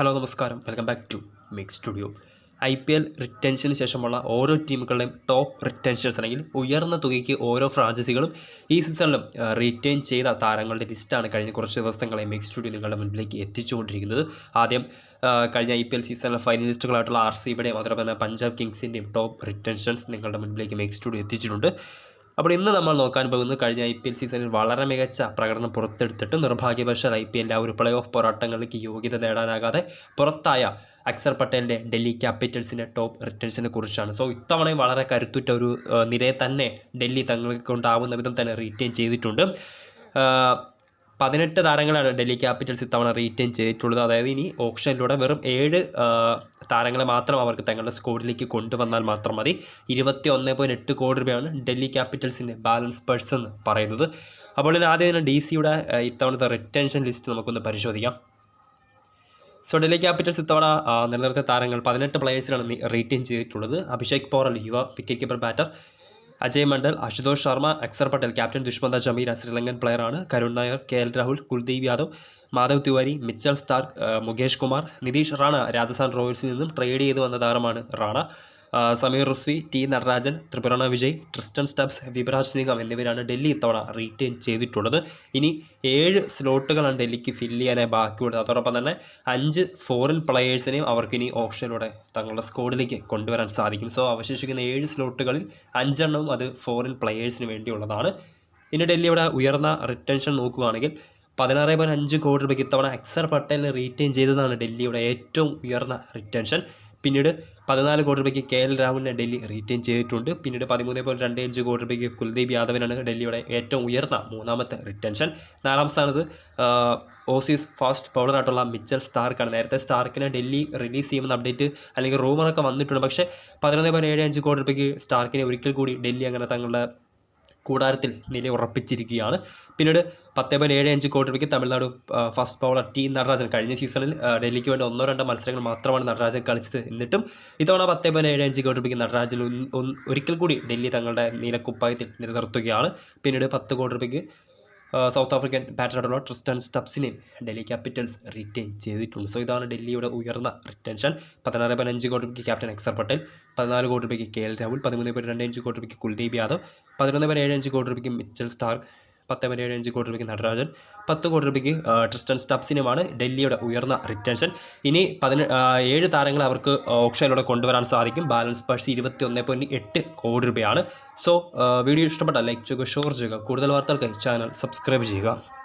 Hello നമസ്കാരം. Welcome back to mix studio I P L റിട്ടൻഷന് ശേഷമുള്ള ഓരോ ടീമുകളുടെയും ടോപ്പ് റിട്ടൻഷൻസ് അല്ലെങ്കിൽ ഉയർന്ന തുകയ്ക്ക് ഓരോ ഫ്രാഞ്ചൈസികളും ഈ സീസണിലും റിട്ടേൺ ചെയ്ത താരങ്ങളുടെ ലിസ്റ്റാണ് കഴിഞ്ഞ കുറച്ച് ദിവസങ്ങളെ മിക്സ് സ്റ്റുഡിയോ നിങ്ങളുടെ മുൻപിലേക്ക് എത്തിച്ചുകൊണ്ടിരിക്കുന്നത്. ആദ്യം കഴിഞ്ഞ ഐ പി എൽ സീസണിലെ ഫൈനലിസ്റ്റുകളായിട്ടുള്ള ആർ സി ബിയുടെയും തന്നെ പഞ്ചാബ് കിങ്സിന്റെയും ടോപ്പ് റിട്ടൻഷൻസ് നിങ്ങളുടെ മുൻപിലേക്ക് മിക്സ് സ്റ്റുഡിയോ എത്തിച്ചിട്ടുണ്ട്. അപ്പോൾ ഇന്ന് നമ്മൾ നോക്കാൻ പോകുന്നത് കഴിഞ്ഞ ഐ പി എൽ സീസണിൽ വളരെ മികച്ച പ്രകടനം പുറത്തെടുത്തിട്ട് നിർഭാഗ്യവശാൽ ഐ പി എല്ലിന്റെ ആ ഒരു പ്ലേ ഓഫ് പോരാട്ടങ്ങളിലേക്ക് യോഗ്യത നേടാനാകാതെ പുറത്തായ അക്സർ പട്ടേലിന്റെ ഡൽഹി ക്യാപിറ്റൽസിന്റെ ടോപ്പ് റിട്ടേൺസിനെ കുറിച്ചാണ്. സോ ഇത്തവണയും വളരെ കരുത്തുറ്റ ഒരു നിരയെ തന്നെ ഡൽഹി തങ്ങൾക്ക് കൊണ്ടാവുന്ന വിധം തന്നെ റീറ്റെയിൻ ചെയ്തിട്ടുണ്ട്. പതിനെട്ട് താരങ്ങളാണ് ഡൽഹി ക്യാപിറ്റൽസ് ഇത്തവണ റീറ്റെയിൻ ചെയ്തിട്ടുള്ളത്. അതായത് ഇനി ഓപ്ഷനിലൂടെ വെറും ഏഴ് താരങ്ങളെ മാത്രം അവർക്ക് തങ്ങളുടെ സ്കോഡിലേക്ക് കൊണ്ടുവന്നാൽ മാത്രം മതി. ഇരുപത്തി ഒന്ന് പോയിന്റ് എട്ട് കോടി രൂപയാണ് ഡൽഹി ക്യാപിറ്റൽസിന്റെ ബാലൻസ് പേഴ്സ് എന്ന് പറയുന്നത്. അപ്പോൾ ഇതിന് ആദ്യം തന്നെ ഡി സിയുടെ ഇത്തവണത്തെ റിട്ടൻഷൻ ലിസ്റ്റ് നമുക്കൊന്ന് പരിശോധിക്കാം. സോ ഡൽഹി ക്യാപിറ്റൽസ് ഇത്തവണ നിലനിർത്തിയ താരങ്ങൾ പതിനെട്ട് പ്ലെയേഴ്സിനാണ് റീറ്റെയിൻ ചെയ്തിട്ടുള്ളത്. അഭിഷേക് പോറൽ യുവ wicket keeper batter Ajay Mandal Ashutosh Sharma Axar Patel captain Dushmantha Chameera Sri Lankan പ്ലെയറാണ് Karun Nair K L Rahul Kuldeep Yadav Madhav Tiwari Mitchell Starc Mukesh Kumar Nitish Rana Rajasthan റോയൽസിൽ നിന്നും trade ചെയ്തു വന്ന താരമാണ് Rana. Sameer Rizvi T Natarajan Tripurana Vijay Tristan Stubbs Vipraj Nigam എന്നിവരാണ് ഡൽഹി ഇത്തവണ retain ചെയ്തിട്ടുള്ളത്. ഇനി ഏഴ് സ്ലോട്ടുകളാണ് ഡൽഹിക്ക് ഫില്ല് ചെയ്യാനായി ബാക്കിയുള്ളത്. അതോടൊപ്പം തന്നെ അഞ്ച് ഫോറിൻ പ്ലെയേഴ്സിനെയും അവർക്ക് ഇനി ഓപ്ഷനിലൂടെ തങ്ങളുടെ സ്കോഡിലേക്ക് കൊണ്ടുവരാൻ സാധിക്കും. സോ അവശേഷിക്കുന്ന ഏഴ് സ്ലോട്ടുകളിൽ അഞ്ചെണ്ണവും അത് ഫോറിൻ പ്ലെയേഴ്സിന് വേണ്ടിയുള്ളതാണ്. ഇനി ഡൽഹി ഇവിടെ ഉയർന്ന റിട്ടൻഷൻ നോക്കുകയാണെങ്കിൽ പതിനാറ് പോയിന്റ് അഞ്ച് കോടി രൂപയ്ക്ക് ഇത്തവണ അക്സർ പട്ടേലിനെ റീറ്റെയിൻ ചെയ്തതാണ് ഡൽഹിയുടെ ഏറ്റവും ഉയർന്ന റിട്ടൻഷൻ പിന്നീട് പതിനാല് കോടി രൂപയ്ക്ക് കെ എൽ രാഹുലിനെ ഡൽഹി റീറ്റെയിൻ ചെയ്തിട്ടുണ്ട്. പിന്നീട് പതിമൂന്ന് പോയിന്റ് രണ്ട് അഞ്ച് കോടി രൂപയ്ക്ക് കുൽദീപ് യാദവിനാണ് ഡൽഹിയുടെ ഏറ്റവും ഉയർന്ന മൂന്നാമത്തെ റിട്ടൻഷൻ നാലാം സ്ഥാനത്ത് ഓസീസ് ഫാസ്റ്റ് ബൗളറായിട്ടുള്ള മിച്ചൽ സ്റ്റാർക്കാണ്. നേരത്തെ സ്റ്റാർക്കിനെ ഡൽഹി റിലീസ് ചെയ്യുമെന്ന അപ്ഡേറ്റ് അല്ലെങ്കിൽ റൂമറൊക്കെ വന്നിട്ടുണ്ട്. പക്ഷേ പതിനൊന്ന് പോയിന്റ് ഏഴ് അഞ്ച് കോടി രൂപയ്ക്ക് സ്റ്റാർക്കിനെ ഒരിക്കൽ കൂടി ഡൽഹി അങ്ങനെ തങ്ങളുടെ കൂടാരത്തിൽ നില ഉറപ്പിച്ചിരിക്കുകയാണ്. പിന്നീട് പത്ത് പോയിന്റ് ഏഴ് അഞ്ച് കോടി രൂപയ്ക്ക് Tamil Nadu fast bowler T Natarajan കഴിഞ്ഞ സീസണിൽ ഡൽഹിക്ക് വേണ്ടി ഒന്നോ രണ്ടോ മത്സരങ്ങൾ മാത്രമാണ് നടരാജൻ കളിച്ചത് എന്നിട്ടും ഇത്തവണ പത്ത് പോയിന്റ് ഏഴ് അഞ്ച് കോടി രൂപയ്ക്ക് നടരാജൻ ഒരിക്കൽ കൂടി ഡൽഹി തങ്ങളുടെ നീലക്കുപ്പായത്തിൽ നിലനിർത്തുകയാണ്. പിന്നീട് പത്ത് കോടി രൂപയ്ക്ക് സൗത്ത് ആഫ്രിക്കൻ ബാറ്ററായിട്ടുള്ള ട്രിസ്റ്റൻ സ്റ്റബ്സിനെയും ഡൽഹി ക്യാപിറ്റൽസ് റിട്ടേൺ ചെയ്തിട്ടുണ്ട്. സോ ഇതാണ് ഡൽഹിയുടെ ഉയർന്ന റിട്ടൻഷൻ പതിനാറ് പോയിന്റ് അഞ്ച് കോടി രൂപയ്ക്ക് ക്യാപ്റ്റൻ അക്സർ പട്ടേൽ പതിനാല് കോടി രൂപയ്ക്ക് കെ എൽ രാഹുൽ പതിമൂന്ന് പോയിന്റ് രണ്ട് അഞ്ച് കോടി രൂപയ്ക്ക് കുൽദീപ് യാദവ് പതിനൊന്ന് പോയിന്റ് ഏഴ് അഞ്ച് കോടി രൂപയ്ക്ക് മിച്ചൽ സ്റ്റാർക്ക് പത്ത് പോയിന്റ് അഞ്ച് കോടി രൂപയ്ക്ക് നടരാജൻ പത്ത് കോടി രൂപയ്ക്ക് ട്രിസ്റ്റൻ സ്റ്റബ്സിനുമാണ് ഡൽഹിയുടെ ഉയർന്ന റിട്ടൻഷൻ ഇനി പതിന ഏഴ് താരങ്ങളെ അവർക്ക് ഓപ്ഷനിലൂടെ കൊണ്ടുവരാൻ സാധിക്കും. ബാലൻസ് പേഴ്സ് ഇരുപത്തി ഒന്ന് പോയിന്റ് എട്ട് കോടി രൂപയാണ്. സോ വീഡിയോ ഇഷ്ടപ്പെട്ട ലൈക്ക് ചെയ്യുക ഷെയർ ചെയ്യുക. കൂടുതൽ വാർത്തകൾക്കായി ചാനൽ സബ്സ്ക്രൈബ് ചെയ്യുക.